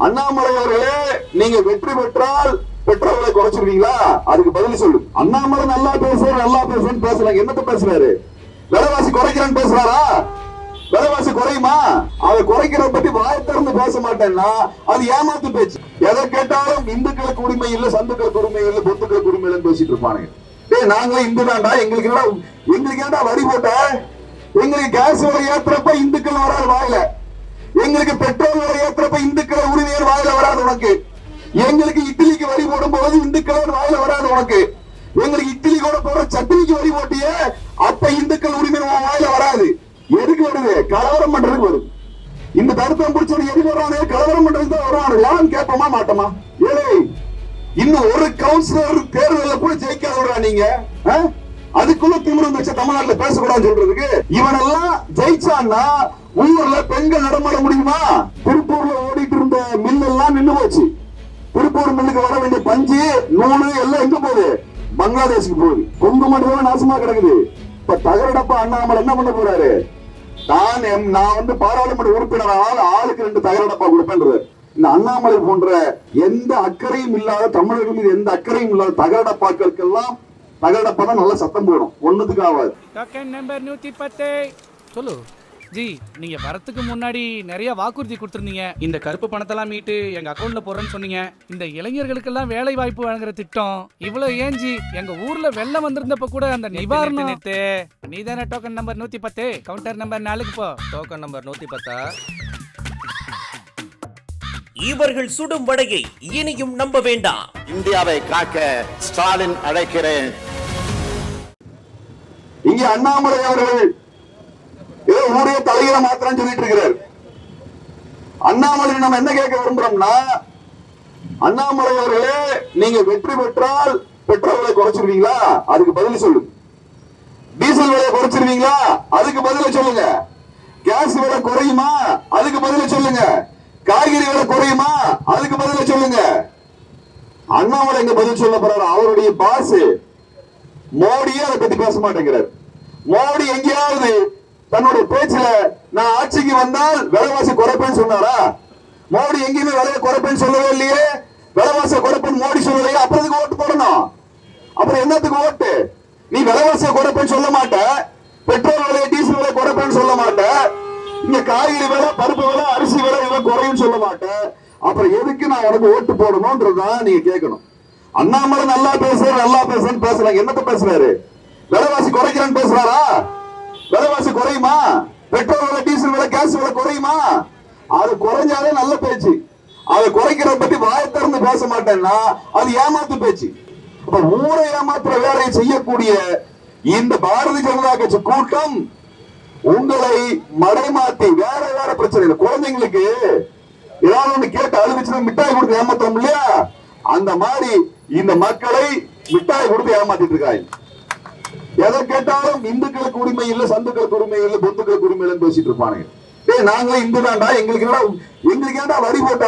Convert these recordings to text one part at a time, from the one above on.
அண்ணாமலை அவர்களே நீங்க வெற்றி பெற்றால் பெற்றவர்களை குறைச்சிருவீங்களா அதுக்கு பதில் சொல்லு. அண்ணாமலை நல்லா பேசுற நல்லா பேசுறேன்னு பேசுறாங்க என்னத்த பேசுறாரு? விலைவாசி குறைக்கிறேன்னு பேசுறாரா? விலைவாசி குறையுமா? அதை குறைக்கிறத பத்தி வாய் திறந்து பேச மாட்டேன்னா அது ஏமாத்து பேச்சு. எதை கேட்டாலும் இந்துக்களுக்கு உரிமை இல்ல சந்துக்களுக்கு உரிமை இல்ல பொத்துக்களுக்கு உரிமை இல்லைன்னு பேசிட்டு இருப்பானுங்க. ஏய் நாங்களே இந்து தான்டா. எங்களுக்கு என்னடா எங்களுக்கு என்னடா வரி போட்ட? எங்களுக்கு கேஸ் விலை ஏத்துறப்ப இந்துக்கள் வராது வாயில. எங்களுக்கு பெட்ரோல் விலை ஏற்றப்ப இந்துக்கள் உரிமையர் வாயில வராது உனக்கு. எங்களுக்கு இட்லிக்கு வரி போடும்போது இந்துக்கள் வாயில வராது உனக்கு. எங்களுக்கு இட்லி கூட போற சட்னிக்கு வரி போட்டிய அப்ப இந்துக்கள் உரிமை வாயில வராது. எதுக்கு வருது? கலவரம் பண்றதுக்கு வருது. இந்த தருத்தம் பிடிச்சவன் எதுக்கு வர்றானே? கலவரம் பண்றதுக்கு தான் வருவானு யாரும் கேட்போமா மாட்டோமா? ஏழை இன்னும் ஒரு கவுன்சிலர் தேர்தலில் கூட ஜெயிக்காத நீங்க? ஆஹ் அதுக்குள்ள திமிரம் வச்ச தமிழ்நாட்டுல பேசக்கூடாதுன்னு சொல்றதுக்கு இவனெல்லாம் ஜெயிச்சான்னா ஊர்ல பெண்கள் நடமாட முடியுமா? திருப்பூர்ல ஓடிட்டு இருந்த மில் எல்லாம் நின்னு போச்சு. திருப்பூர் மில்லுக்கு வர வேண்டிய பஞ்சு நூலு எல்லாம் எங்க போகுது? பங்களாதேஷுக்கு போகுது. கொங்கு மட்டும் நாசமா கிடக்குது. இப்ப தகரடப்பா அண்ணாமலை என்ன பண்ண போறாரு? நான் எம்- நான் வந்து பாராளுமன்ற உறுப்பினரால் ஆளுக்கு ரெண்டு தகரடப்பா கொடுப்பேன்றது. இந்த அண்ணாமலை போன்ற எந்த அக்கறையும் இல்லாத தமிழர்கள் மீது எந்த அக்கறையும் இல்லாத தகரடப்பாக்களுக்கெல்லாம் தகரடப்பா தான் நல்ல சத்தம் போடும். ஒண்ணுத்துக்கு ஆகாது டோக்கன் நம்பர் நூத்தி பத்து சொல்லு. ஜி நீங்க வரத்துக்கு முன்னாடி நிறைய வாக்குறுதி கொடுத்துருந்தீங்க. இந்த கருப்பு பணத்தெல்லாம் மீட்டு எங்க அக்கௌண்ட்ல போடுறேன்னு சொன்னீங்க. இந்த இளைஞர்களுக்கெல்லாம் வேலை வாய்ப்பு வழங்குற திட்டம். இவ்வளவு ஏன் ஜி? எங்க ஊர்ல வெள்ளம் வந்திருந்தப்ப கூட அந்த நிவாரணம் நீ தானே டோக்கன் நம்பர் நூத்தி பத்து கவுண்டர் நம்பர் நாலுக்கு போ. டோக்கன் நம்பர் நூத்தி பத்தா இவர்கள் சுடும் வடையை இனியும் நம்ப வேண்டாம். இந்தியாவை காக்க ஸ்டாலின் அழைக்கிறேன். இங்கே அண்ணாமலை அவர்கள் ஏதோ ஊரே தலையில மாத்திரம் சொல்லிட்டு இருக்கிறார். அண்ணாமலை நம்ம என்ன கேட்க விரும்புறோம்னா அண்ணாமலை அவர்களே நீங்க வெற்றி பெற்றால் பெட்ரோல் விலை குறைச்சிருவீங்களா? அதுக்கு பதில் சொல்லுங்க டீசல் விலை குறைச்சிருவீங்களா? அதுக்கு பதில சொல்லுங்க. கேஸ் விலை குறையுமா? அதுக்கு பதில சொல்லுங்க. காய்கறி விலை குறையுமா? அதுக்கு பதில சொல்லுங்க. அண்ணாமலை எங்க பதில் சொல்ல போறாரு? அவருடைய பாஸ் மோடியே அதை பத்தி பேச மாட்டேங்கிறார். மோடி எங்கேயாவது தன்னுடைய பேச்சுல நான் ஆட்சிக்கு வந்தால் விலைவாசி குறைப்பேன்னு சொன்னாரா? மோடி எங்கேயுமே விலையை குறைப்பேன்னு சொல்லவே இல்லையே. விலைவாசி குறைப்பேன்னு மோடி சொல்லலையே. அப்புறத்துக்கு ஓட்டு போடணும்? அப்புறம் என்னத்துக்கு ஓட்டு? நீ விலைவாசியை குறைப்பேன்னு சொல்ல மாட்ட. பெட்ரோல் விலை டீசல் விலை குறைப்பேன்னு சொல்ல மாட்ட. இங்க காய்கறி விலை பருப்பு விலை அரிசி விலை இவன் குறையும் சொல்ல மாட்டேன் அப்புறம் எதுக்கு நான் உனக்கு ஓட்டு போடணும்ன்றதான் நீங்க கேட்கணும். அண்ணாமலை நல்லா பேசுற நல்லா பேசுறேன்னு பேசுறாங்க என்னத்த பேசுறாரு? விலைவாசி குறைக்கிறேன்னு பேசுறாரா? விலைவாசி குறையுமா? பெட்ரோல் விலை டீசல் விலை கேஸ் விலை குறையுமா? அது குறைஞ்சாலே நல்ல பேச்சு. அதை குறைக்கிறத பத்தி வாய் திறந்து பேச மாட்டேன்னா அது ஏமாத்து பேச்சு. அப்ப ஊரை ஏமாத்துற வேலையை செய்யக்கூடிய இந்த பாரதிய ஜனதா கட்சி கூட்டம் உங்களை மடைமாத்தி வேற வேற பிரச்சனை இல்லை குழந்தைங்களுக்கு ஏதாவது ஒண்ணு கேட்டு அழுதுச்சுன்னா மிட்டாய் கொடுத்து ஏமாத்தோம் இல்லையா அந்த மாதிரி இந்த மக்களை மிட்டாய் கொடுத்து ஏமாத்திட்டு இருக்காய். எதை கேட்டாலும் இந்துக்களுக்கு உரிமை இல்ல சந்துக்களுக்கு உரிமை இல்ல பொந்துக்களுக்கு உரிமை இல்லைன்னு பேசிட்டு இருப்பானுங்க. ஏய் நாங்களே இந்து தான்டா. எங்களுக்கு என்ன எங்களுக்கு ஏன்டா வரி போட்ட?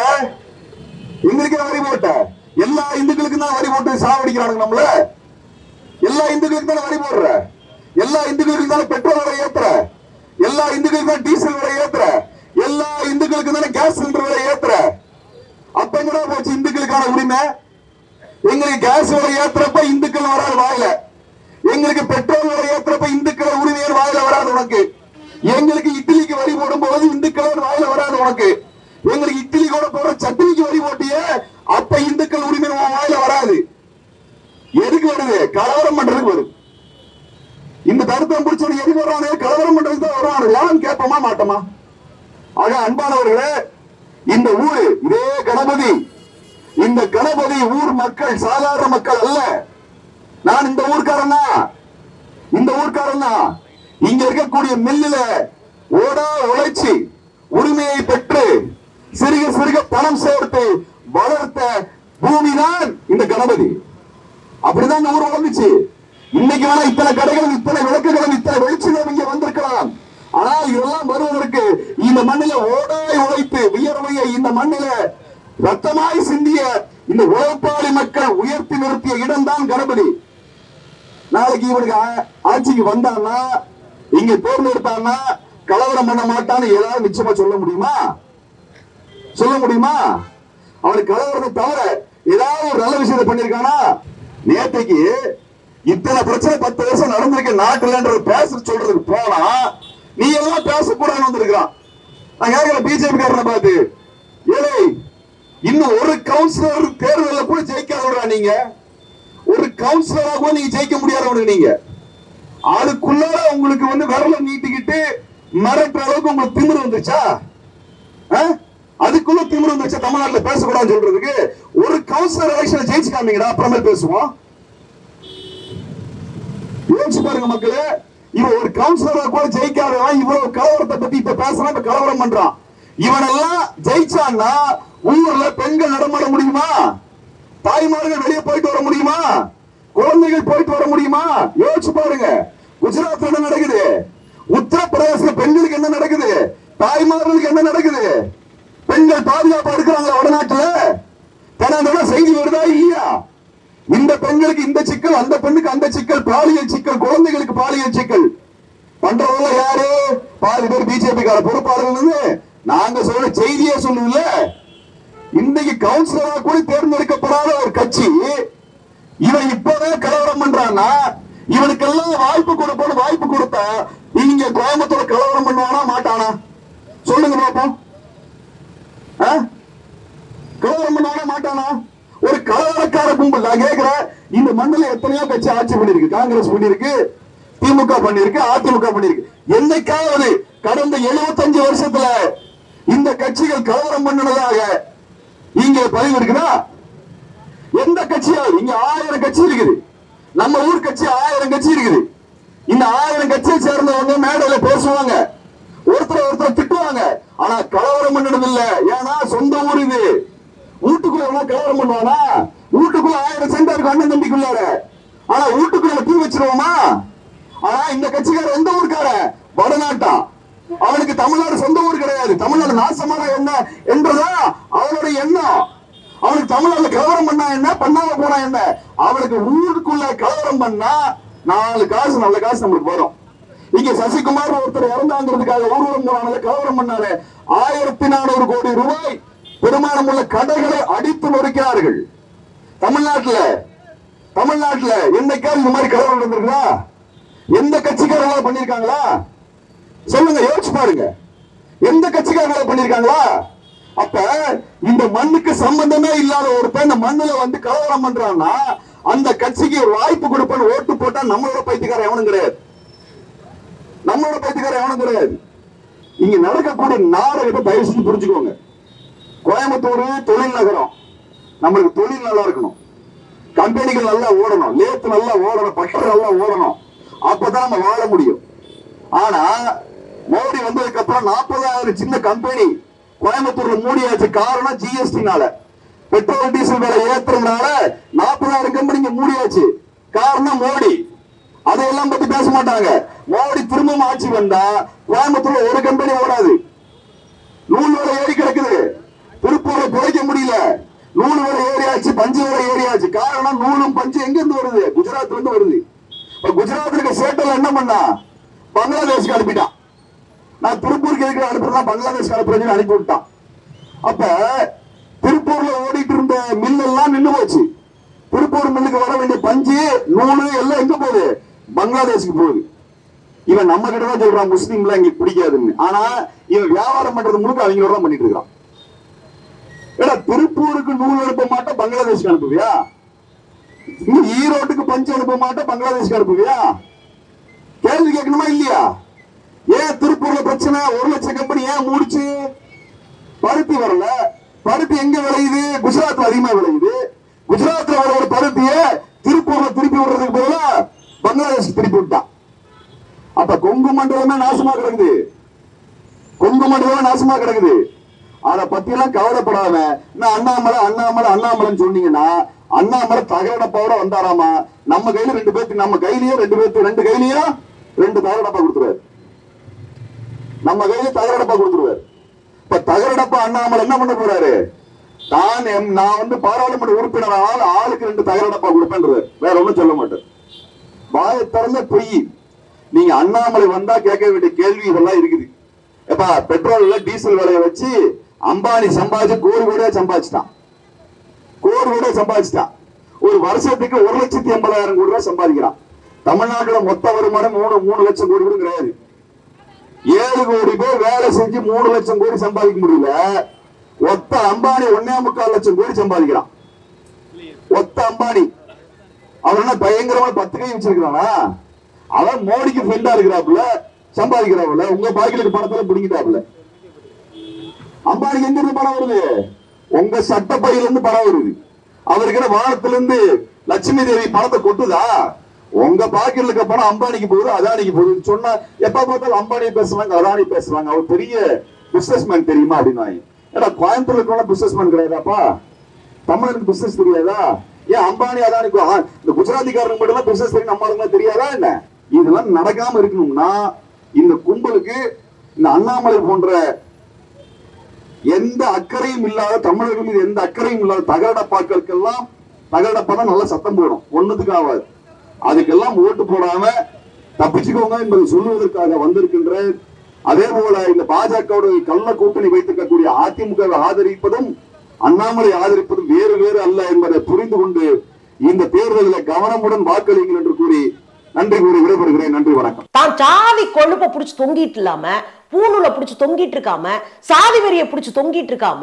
எங்களுக்கு வரி போட்ட? எல்லா இந்துக்களுக்கும் தான் வரி போட்டு சாவடிக்கிறானுங்க நம்மள. எல்லா இந்துக்களுக்கும் தானே வரி போடுற? எல்லா இந்துக்களுக்கும் தானே பெட்ரோல் விலை ஏத்துற? எல்லா இந்துக்களுக்கும் தான் டீசல் விலை ஏத்துற? எல்லா இந்துக்களுக்கும் தானே கேஸ் சிலிண்டர் விலை ஏத்துற? அப்ப எங்கடா போச்சு இந்துக்களுக்கான உரிமை? எங்களுக்கு கேஸ் விலை ஏத்துறப்ப இந்துக்கள் வராது வாயில. எங்களுக்கு பெட்ரோல் விலை ஏத்துறப்ப இந்துக்கள் உரிமையர் வாயில வராது உனக்கு. எங்களுக்கு இட்லிக்கு வரி போடும்போது இந்துக்கள் வாயில வராது உனக்கு. எங்களுக்கு இட்லி கூட போற சட்னிக்கு வரி போட்டிய அப்ப இந்துக்கள் உரிமை உன் வாயில வராது. எதுக்கு வருது? கலவரம் பண்றதுக்கு வருது. இந்த தருத்தம் பிடிச்சவங்க எதுக்கு வர்றானே? கலவரம் பண்றதுக்கு தான் வருவானு யாரும் கேட்போமா மாட்டோமா? ஆக அன்பானவர்களே இந்த ஊரு இதே கணபதி இந்த கணபதி ஊர் மக்கள் சாதாரண மக்கள் அல்ல. நான் இந்த ஊர்க்காரன் தான் இந்த ஊர்க்காரன் தான் இங்க இருக்கக்கூடிய மில்லுல ஓடா உழைச்சி உரிமையை பெற்று சிறுக சிறுக பணம் சேர்த்து வளர்த்த பூமி தான் இந்த கணபதி. அப்படிதான் இந்த ஊர் வளர்ந்துச்சு. இன்னைக்கு வேணா இத்தனை கடைகளும் இத்தனை விளக்குகளும் இத்தனை வெளிச்சங்களும் இங்க வந்திருக்கலாம். ஆனால் இதெல்லாம் வருவதற்கு இந்த மண்ணில ஓடாய் உழைத்து வியர்வையை இந்த மண்ணில ரத்தமாய் சிந்திய இந்த உழைப்பாளி மக்கள் உயர்த்தி நிறுத்திய இடம்தான் கணபதி. நாளைக்கு இவனுக்கு ஆட்சிக்கு வந்தான்னா இங்க தேர்ந்தெடுத்தான்னா கலவரம் பண்ண மாட்டான்னு ஏதாவது நிச்சயமா சொல்ல முடியுமா? சொல்ல முடியுமா? அவனுக்கு கலவரத்தை தவிர ஏதாவது ஒரு நல்ல விஷயத்தை பண்ணிருக்கானா நேற்றைக்கு இத்தனை பிரச்சனை பத்து வருஷம் நடந்திருக்க நாட்டுலன்ற பேச சொல்றதுக்கு போனா நீ எல்லாம் பேசக்கூடாதுன்னு வந்திருக்கான் நான் கேட்கிற பிஜேபி காரனை பார்த்து ஏழை இன்னும் ஒரு கவுன்சிலர் தேர்தலில் கூட ஜெயிக்காதவரா நீங்க? ஒரு கவுன்சிலரா கூட நீங்க ஜெயிக்க முடியாதவனுக்கு நீங்க. அதுக்குள்ளார உங்களுக்கு வந்து விரல நீட்டிக்கிட்டு மிரட்டுற அளவுக்கு உங்களுக்கு திமிர் வந்துச்சா? அதுக்குள்ள திமிர் வந்துச்சா? தமிழ்நாட்டுல பேசக்கூடாதுன்னு சொல்றதுக்கு. ஒரு கவுன்சிலர் எலெக்ஷன் ஜெயிச்சு காமிங்கடா அப்புறமே பேசுவோம். யோசிச்சு பாருங்க மக்களே இவன் ஒரு கவுன்சிலரா கூட ஜெயிக்காதவன் இவ்வளவு கலவரத்தை பத்தி இப்ப பேசுறான் இப்ப கலவரம் பண்றான். இவனெல்லாம் ஜெயிச்சான்னா ஊர்ல பெண்கள் நடமாட முடியுமா? தாய்மார்கள் வெளியே போயிட்டு வர முடியுமா? குழந்தைகள் போயிட்டு வர முடியுமா? யோசிச்சு பாருங்க. குஜராத்ல என்ன நடக்குது? உத்தரப்பிரதேச பெண்களுக்கு என்ன நடக்குது? தாய்மார்களுக்கு என்ன நடக்குது? பெண்கள் பாதுகாப்பா இருக்கிறாங்களா வடநாட்டுல? தினம் செய்தி வருதா இல்லையா? இந்த பெண்களுக்கு இந்த சிக்கல் அந்த பெண்ணுக்கு அந்த சிக்கல் பாலியல் சிக்கல் குழந்தைகளுக்கு பாலியல் சிக்கல். பண்றவங்க யாரு? பாதி பேர் பிஜேபி கார பொறுப்பாளர்கள் நாங்க சொல்ற செய்தியே சொல்லுவோம்ல இன்னைக்கு கவுன்சிலரா கூட தேர்ந்தெடுக்கப்படாத ஒரு கட்சி இவன் இப்பவே கலவரம் பண்றான்னா இவனுக்கெல்லாம் வாய்ப்பு கொடுப்போம் வாய்ப்பு கொடுத்தா இங்க கோயம்புத்தூர் கலவரம் பண்ணுவானா மாட்டானா? சொல்லுங்க பாப்போம். ஆ? கலவரம் பண்ணானா மாட்டானா? ஒரு கலவரக்கார கும்பல் நான் கேட்கிறேன் இந்த மண்ணில் எத்தனையோ கட்சி ஆட்சி பண்ணிருக்கு காங்கிரஸ் பண்ணிருக்கு திமுக பண்ணிருக்கு அதிமுக பண்ணிருக்கு என்னைக்காவது கடந்த 75 வருஷத்துல இந்த கட்சிகள் கலவரம் பண்ணினதாக இங்க பதவி இருக்குதா? எந்த கட்சியா? இங்க ஆயிரம் கட்சி இருக்குது. நம்ம ஊர் கட்சி ஆயிரம் கட்சி இருக்குது. இந்த ஆயிரம் கட்சியை சேர்ந்தவங்க மேடையில பேசுவாங்க. ஒருத்தர் ஒருத்தர் திட்டுவாங்க. ஆனா கலவரம் பண்ணது இல்ல. ஏன்னா சொந்த ஊர் இது. வீட்டுக்குள்ள கலவரம் பண்ணுவானா? வீட்டுக்குள்ள ஆயிரம் சென்டா இருக்கும் அண்ணன் தம்பிக்குள்ளார. ஆனா வீட்டுக்குள்ள தீ வச்சிருவோமா? ஆனா இந்த கட்சிக்கார எந்த ஊருக்கார வடநாட்டான். அவனுக்கு தமிழ்நாடு சொந்த ஊர் கிடையாது. தமிழ்நாடு நாசமாக என்ன என்றதா அவனுடைய எண்ணம். அவனுக்கு தமிழ்நாட்டுல கலவரம் பண்ணா என்ன? பண்ணாம போனா என்ன? அவனுக்கு ஊருக்குள்ள கலவரம் பண்ணா நாலு காசு நல்ல காசு நம்மளுக்கு வரும். இங்க சசிகுமார் ஒருத்தர் இறந்தாங்கிறதுக்காக ஊர்வலம் போனால கலவரம் பண்ணாரு. ஆயிரத்தி நானூறு கோடி ரூபாய் பெருமானம் உள்ள கடைகளை அடித்து நொறுக்கிறார்கள் தமிழ்நாட்டுல தமிழ்நாட்டுல என்னைக்காவது இந்த மாதிரி கலவரம் நடந்திருக்கா எந்த கட்சிக்காரங்களா பண்ணிருக்காங்களா சொல்லுங்க யோசிச்சு பாருங்க. எந்த கட்சிக்காரங்களா பண்ணிருக்காங்களா அப்ப இந்த மண்ணுக்கு சம்பந்தமே இல்லாத ஒருத்தன் இந்த மண்ணுல வந்து கலவரம் பண்றான்னா அந்த கட்சிக்கு ஒரு வாய்ப்பு கொடுப்பேன்னு ஓட்டு போட்டா நம்மளோட பைத்தியக்காரன் எவனும் கிடையாது. நம்மளோட பைத்தியக்காரன் எவனும் கிடையாது. இங்க நடக்கக்கூடிய நாடகத்தை தயவு செஞ்சு புரிஞ்சுக்கோங்க. கோயம்புத்தூர் தொழில் நகரம். நம்மளுக்கு தொழில் நல்லா இருக்கணும். கம்பெனிகள் நல்லா ஓடணும். லேத்து நல்லா ஓடணும். பட்டர் நல்லா ஓடணும். அப்பதான் நம்ம வாழ முடியும். ஆனா மோடி வந்ததுக்கு அப்புறம் நாற்பதாயிரம் சின்ன கம்பெனி கோயம்புத்தூர்ல மூடியாச்சு. காரணம் ஜிஎஸ்டினால பெட்ரோல் டீசல் விலை ஏற்றுறதுனால நாற்பதாயிரம் கம்பெனிங்க மூடியாச்சு. காரணம் மோடி. அதையெல்லாம் பத்தி பேச மாட்டாங்க. மோடி திரும்பவும் ஆட்சி வந்தா கோயம்புத்தூர்ல ஒரு கம்பெனி ஓடாது. நூல் விலை ஏறி கிடக்குது. திருப்பூர்ல குறைக்க முடியல. நூல் விலை ஏறியாச்சு பஞ்சு விலை ஏறியாச்சு. காரணம் நூலும் பஞ்சு எங்க இருந்து வருது? குஜராத்ல இருந்து வருது. இப்ப குஜராத்ல இருக்க சேட்டல் என்ன பண்ணா? பங்களாதேஷ்க்கு அனுப்பிட்டான். நான் திருப்பூருக்கு எதுக்கு அனுப்புறதா பங்களாதேஷ் அனுப்புறேன்னு அனுப்பி விட்டான். அப்ப திருப்பூர்ல ஓடிட்டு இருந்த மில் எல்லாம் நின்னு போச்சு. திருப்பூர் மில்லுக்கு வர வேண்டிய பஞ்சு நூலு எல்லாம் எங்க போகுது? பங்களாதேஷ்க்கு போகுது. இவன் நம்ம கிட்ட தான் சொல்றான் முஸ்லீம்ல இங்க பிடிக்காதுன்னு ஆனா இவன் வியாபாரம் பண்றது முழுக்க அவங்களோட தான் பண்ணிட்டு இருக்கான் ஏடா திருப்பூருக்கு நூல் அனுப்ப மாட்டேன் பங்களாதேஷ்க்கு அனுப்புவியா? ஈரோட்டுக்கு பஞ்சு அனுப்ப மாட்டேன் பங்களாதேஷ்க்கு அனுப்புவியா? கேள்வி கேட்கணுமா இல்லையா? ஏன் திருப்பூர்ல பிரச்சனை? ஒரு லட்சம் கம்பெனி ஏன் மூடிச்சு? பருத்தி வரல. பருத்தி எங்க விளையுது? குஜராத்ல அதிகமா விளையுது. குஜராத்ல வர ஒரு பருத்திய திருப்பூர்ல திருப்பி விடுறதுக்கு பதிலா பங்களாதேஷ் திருப்பி விட்டான் அப்ப கொங்கு மண்டலமே நாசமா கிடக்குது. கொங்கு மண்டலமே நாசமா கிடக்குது. அத பத்தி எல்லாம் கவலைப்படாம நான் அண்ணாமலை அண்ணாமலை அண்ணாமலைன்னு சொன்னீங்கன்னா அண்ணாமலை தகரடப்பாவோட வந்தாராமா? நம்ம கையில ரெண்டு பேர்த்து நம்ம கையிலயே ரெண்டு பேர்த்து ரெண்டு கையிலயும் ரெண்டு தகரடப்பா கொடுத்துருவாரு. நம்ம கையில தகரடப்பா கொடுத்துருவாரு. இப்ப தகரடப்பா அண்ணாமலை என்ன பண்ண போறாரு? தான் எம்- நான் வந்து பாராளுமன்ற உறுப்பினரால் ஆளுக்கு ரெண்டு தகரடப்பா கொடுப்பேன்றாரு. வேற ஒண்ணும் சொல்ல மாட்டேன். வாயை திறந்த பொய். நீங்க அண்ணாமலை வந்தா கேட்க வேண்டிய கேள்வி இதெல்லாம் இருக்குது. எப்பா பெட்ரோல்ல டீசல் விலையை வச்சு அம்பானி சம்பாதிச்சு கோடி கோடியா சம்பாதிச்சிட்டான். கோடி ரூபாய் சம்பாதிச்சிட்டான். ஒரு வருஷத்துக்கு ஒரு லட்சத்தி எண்பதாயிரம் கோடி ரூபாய் சம்பாதிக்கிறான். தமிழ்நாட்டுல மொத்த வருமானம் மூணு மூணு லட்சம் கோடி கூட கிடையாது ஏழு கோடி பேர் வேலை செஞ்சு மூணு லட்சம் கோடி சம்பாதிக்க முடியல. ஒத்த அம்பானி ஒன்னே முக்கால் லட்சம் கோடி சம்பாதிக்கிறான். ஒத்த அம்பானி. அவன் என்ன பயங்கரமான பத்து கை வச்சிருக்கிறானா? அவன் மோடிக்கு ஃப்ரெண்டா இருக்கிறாப்புல சம்பாதிக்கிறாப்புல. உங்க பாக்கிலுக்கு பணத்துல பிடிக்கிறாப்புல அம்பானிக்கு எங்க இருந்து பணம் வருது? உங்க சட்டப்பையில இருந்து பணம் வருது. அவருக்கிற வானத்திலிருந்து இருந்து லட்சுமி தேவி பணத்தை கொட்டுதா? உங்க பாக்கெட்ல இருக்க பணம் அம்பானிக்கு போகுது அதானிக்கு போகுது. சொன்னா எப்ப பார்த்தாலும் அம்பானி பேசுவாங்க அதானி பேசுவாங்க. அவர் பெரிய பிசினஸ் மேன் தெரியுமா அப்படின்னா ஏடா கோயம்புத்தூர்ல இருக்கவங்க பிசினஸ் மேன் கிடையாதாப்பா? தமிழனுக்கு பிசினஸ் தெரியாதா? ஏன் அம்பானி அதானிக்கு இந்த குஜராத்திக்காரனுக்கு மட்டும் தான் பிசினஸ் தெரியும் நம்ம தெரியாதா என்ன? இதெல்லாம் நடக்காம இருக்கணும்னா இந்த கும்பலுக்கு இந்த அண்ணாமலை போன்ற எந்த அக்கறையும் இல்லாத தமிழர்கள் மீது எந்த அக்கறையும் இல்லாத தகரடப்பாக்களுக்கெல்லாம் தகரடப்பா தான் நல்லா சத்தம் போடும். ஒன்றுத்துக்கு ஆகாது. அதுக்கெல்லாம் ஓட்டு போடாம தப்பிச்சுக்கோங்க என்பதை சொல்லுவதற்காக வந்திருக்கின்ற அதே போல இந்த பாஜகவுடைய கள்ள கூட்டணி வைத்திருக்கக்கூடிய அதிமுகவை ஆதரிப்பதும் அண்ணாமலை ஆதரிப்பதும் வேறு வேறு அல்ல என்பதை புரிந்து கொண்டு இந்த தேர்தலில் கவனமுடன் வாக்களியுங்கள் என்று கூறி நன்றி கூறி விடைபெறுகிறேன். நன்றி வணக்கம். தான் சாதி கொழுப்ப பிடிச்சி தொங்கிட்டு இல்லாம பூணூலை புடிச்சு தொங்கிட்டு இருக்காம சாதி வெறியை பிடிச்சி தொங்கிட்டு இருக்காம